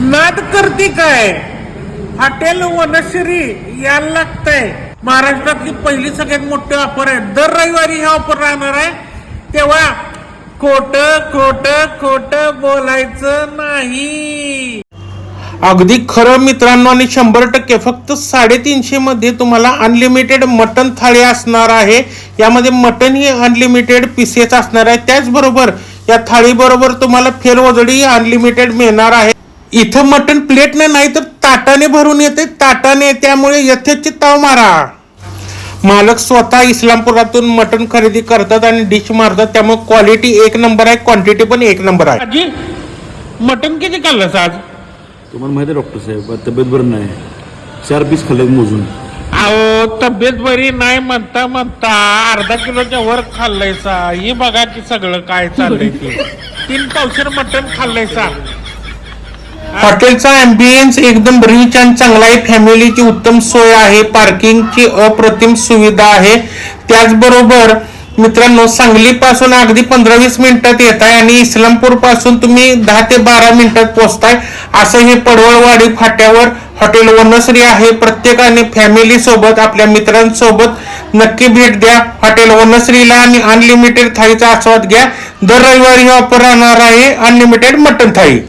नाद काय? हॉटेल वनश्री यायला लागतंय. महाराष्ट्रातली पहिली सगळ्यात मोठी ऑफर आहे. दर रविवारी ही ऑफर राहणार आहे. तेव्हा खोट खोट खोट बोलायचं नाही. अगदी खरं मित्रांनो आणि शंभर टक्के फक्त साडेतीनशे मध्ये तुम्हाला अनलिमिटेड मटन थाळी असणार आहे. यामध्ये मटन ही अनलिमिटेड पीसेस असणार आहे. त्याचबरोबर या थाळीबरोबर तुम्हाला फेरवजडी अनलिमिटेड मिळणार आहे. इथं मटन प्लेटने नाही तर ताटाने भरून येते. ताटाने त्यामुळे यथेच ताव मारा. मालक स्वतः इस्लामपुरातून मटन खरेदी करतात आणि डिश मारतात. त्यामुळे क्वालिटी एक नंबर आहे क्वांटिटी पण एक नंबर आहे. आजी मटन किती खाल्लंस आज? तुम्हाला माहिती आहे डॉक्टर साहेब तब्येत बरं नाही. चार पीस खाल्ले मोजून. अहो तब्येत बरी नाही म्हणता म्हणता अर्धा किलोच्या वर खाल्लायचा हे बघा की सगळं काय चाललंय ते. तीन पावशेर मटण खाल्लायचा हॉटेलचा अँबियन्स एकदम रिच आणि चांगला आहे. फॅमिलीची उत्तम सोय आहे. पार्किंगची अप्रतिम सुविधा आहे. त्याचबरोबर मित्रांनो सांगली पासून अगदी पंधरा वीस मिनिटात येत आहे आणि इस्लामपूरपासून तुम्ही दहा ते बारा मिनिटात पोहोचताय. असं हे पडवळवाडी फाट्यावर हॉटेल वनश्री आहे. प्रत्येकाने फॅमिली सोबत आपल्या मित्रांसोबत नक्की भेट द्या. हॉटेल वनश्रीला आणि अनलिमिटेड थाळीचा आस्वाद घ्या. दर रविवारी ऑफर राहणार आहे. अनलिमिटेड मटन थाळी.